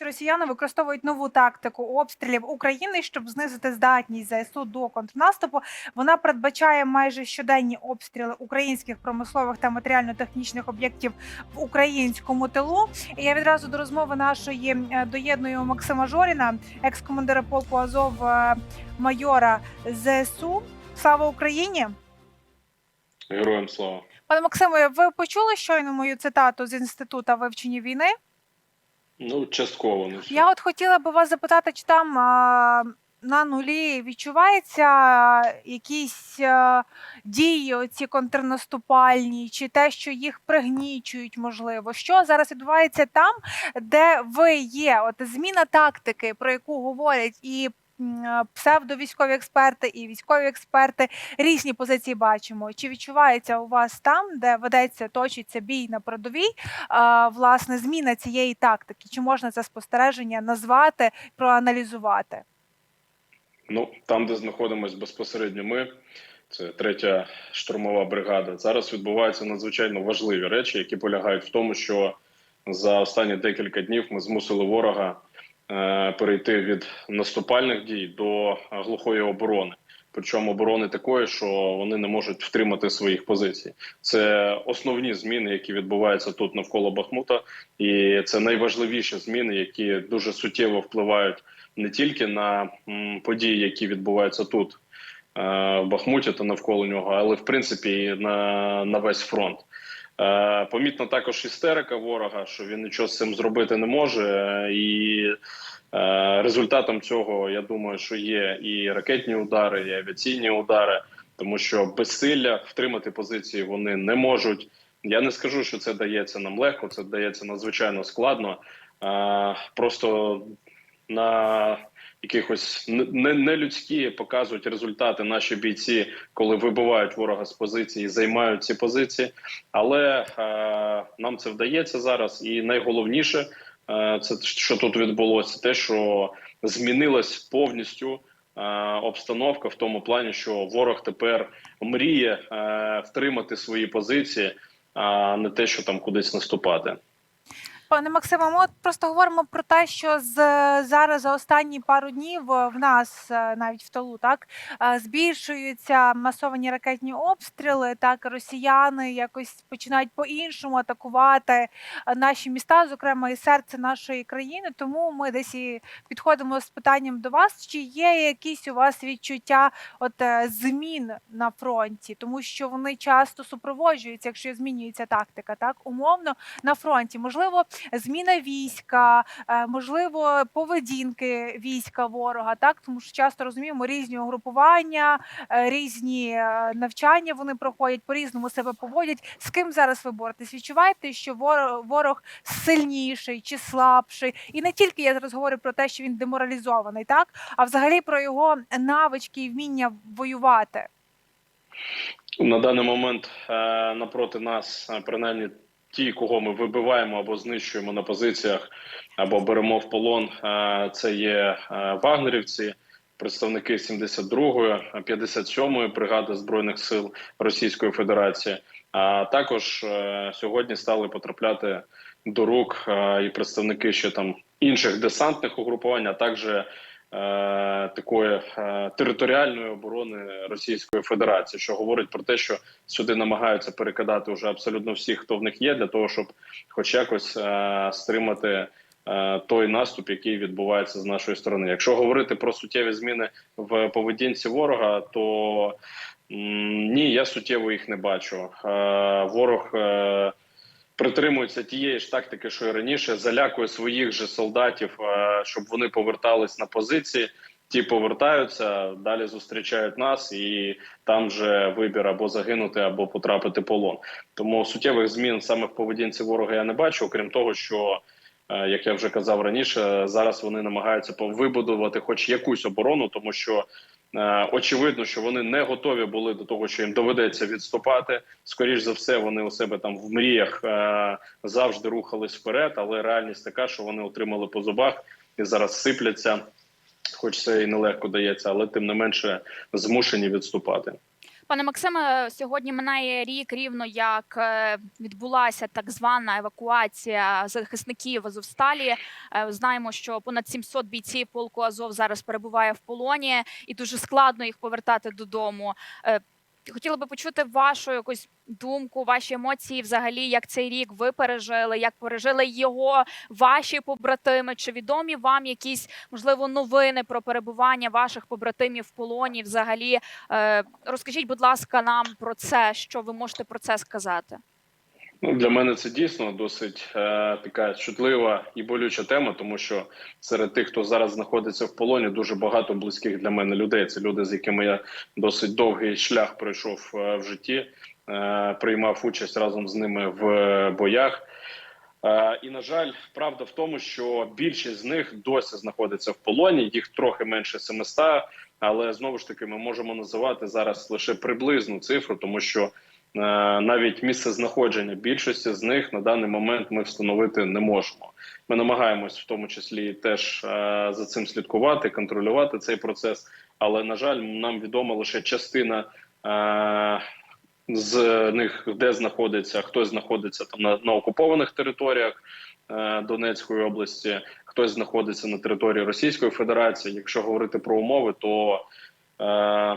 Росіяни використовують нову тактику обстрілів України, щоб знизити здатність ЗСУ до контрнаступу. Вона передбачає майже щоденні обстріли українських промислових та матеріально-технічних об'єктів в українському тилу. І я відразу до розмови нашої е, доєдную Максима Жоріна, екс-командира полку Азов е, майора ЗСУ. Слава Україні! Героям слава. Пане Максиме, ви почули щойно мою цитату з інституту вивчення війни? Ну, частково не. Я от хотіла би вас запитати, чи там а, на нулі відчувається якісь а, дії оці контрнаступальні, чи те, що їх пригнічують, можливо? Що зараз відбувається там, де ви є? От зміна тактики, про яку говорять і. Псевдовійськові експерти і військові експерти різні позиції бачимо. Чи відчувається у вас там, де ведеться, точиться бій на передовій, власне зміна цієї тактики? Чи можна це спостереження назвати, проаналізувати? Ну, там, де знаходимось безпосередньо ми, це третя штурмова бригада. Зараз відбуваються надзвичайно важливі речі, які полягають в тому, що за останні декілька днів ми змусили ворога перейти від наступальних дій до глухої оборони. Причому оборони такої, що вони не можуть втримати своїх позицій. Це основні зміни, які відбуваються тут навколо Бахмута, і це найважливіші зміни, які дуже суттєво впливають не тільки на події, які відбуваються тут е, в Бахмуті та навколо нього, але в принципі і на, на весь фронт. Е, Помітна також істерика ворога, що він нічого з цим зробити не може, і е, результатом цього я думаю, що є і ракетні удари, і авіаційні удари, тому що безсилля втримати позиції вони не можуть. Я не скажу, що це дається нам легко, це дається надзвичайно складно. Е, Просто на якихось не- нелюдські показують результати наші бійці, коли вибивають ворога з позиції, займають ці позиції. Але е, нам це вдається зараз, і найголовніше, е, це що тут відбулося, те, що змінилась повністю. е, Обстановка в тому плані, що ворог тепер мріє е, втримати свої позиції, а не те, що там кудись наступати. Пане Максиме, ми от просто говоримо про те, що з зараз за останні пару днів е, в нас е, навіть в тилу так е, збільшуються масовані ракетні обстріли. Так росіяни якось починають по-іншому атакувати наші міста, зокрема і серце нашої країни. Тому ми десь і підходимо з питанням до вас. Чи є якісь у вас відчуття от змін на фронті, тому що вони часто супроводжуються, якщо змінюється тактика, так умовно на фронті, можливо зміна війська, е, можливо, поведінки війська ворога, так тому що часто розуміємо різні угрупування, е, різні е, навчання вони проходять, по-різному себе поводять. З ким зараз ви боретесь? Відчуваєте, що ворог, сильніший чи слабший? І не тільки я зараз говорю про те, що він деморалізований, так а взагалі про його навички і вміння воювати. На даний момент напроти нас, принаймні, ті, кого ми вибиваємо або знищуємо на позиціях, або беремо в полон, е, це є е, вагнерівці, представники 72-ї, 57-ї бригади збройних сил Російської Федерації. А також е, сьогодні стали потрапляти до рук і представники ще там інших десантних угрупувань, а також такої е, територіальної оборони Російської Федерації, що говорить про те, що сюди намагаються перекидати вже абсолютно всіх, хто в них є, для того, щоб хоч якось е, стримати е, той наступ, який відбувається з нашої сторони. Якщо говорити про суттєві зміни в поведінці ворога, то ні, я суттєво їх не бачу. Е, ворог. Притримується тієї ж тактики, що і раніше, залякує своїх же солдатів, е, щоб вони повертались на позиції. Ті повертаються, далі зустрічають нас, і там же вибір або загинути, або потрапити полон. Тому суттєвих змін саме в поведінці ворога я не бачу, окрім того, що е, як я вже казав раніше, зараз вони намагаються вибудувати хоч якусь оборону, тому що очевидно, що вони не готові були до того, що їм доведеться відступати. Скоріше за все, вони у себе там в мріях е, завжди рухались вперед, але реальність така, що вони отримали по зубах і зараз сипляться. Хоч це і нелегко дається, але тим не менше змушені відступати. Пане Максиме, сьогодні минає рік рівно як е, відбулася так звана евакуація захисників Азовсталі. Е, Знаємо, що понад 700 бійців полку Азов зараз перебуває в полоні, і дуже складно їх повертати додому. Хотіла би почути вашу якусь думку, ваші емоції, взагалі, як цей рік ви пережили, як пережили його ваші побратими. Чи відомі вам якісь можливо новини про перебування ваших побратимів в полоні? Взагалі, Е, Розкажіть, будь ласка, нам про це, що ви можете про це сказати. Ну, для мене це дійсно досить е, така чутлива і болюча тема, тому що серед тих, хто зараз знаходиться в полоні, дуже багато близьких для мене людей. Це люди, з якими я досить довгий шлях пройшов е, в житті, е, приймав участь разом з ними в е, боях. Е, і на жаль, правда в тому, що більшість з них досі знаходиться в полоні. Їх трохи менше 700, але знову ж таки ми можемо називати зараз лише приблизну цифру, тому що навіть місце знаходження більшості з них на даний момент ми встановити не можемо. Ми намагаємось в тому числі теж е, за цим слідкувати, контролювати цей процес. Але на жаль, нам відома лише частина. Е, з них де знаходиться, хтось знаходиться там на, на окупованих територіях е, Донецької області, хтось знаходиться на території Російської Федерації. Якщо говорити про умови, то е,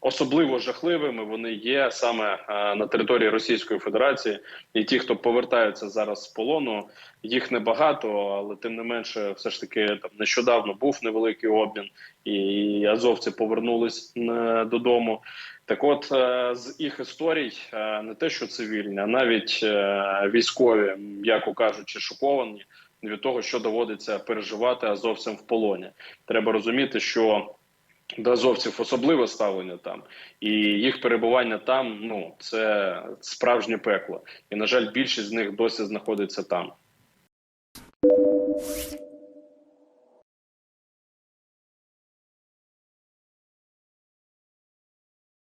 особливо жахливими вони є саме е, на території Російської Федерації, і ті, хто повертаються зараз з полону, їх небагато, але тим не менше, все ж таки там нещодавно був невеликий обмін, і азовці повернулись е, додому. Так, от е, з їх історій не те, що цивільні, а навіть військові, м'яко кажучи, шоковані від того, що доводиться переживати азовцям в полоні. Треба розуміти, що до азовців особливе ставлення там, і їх перебування там ну це справжнє пекло. І на жаль, більшість з них досі знаходиться там.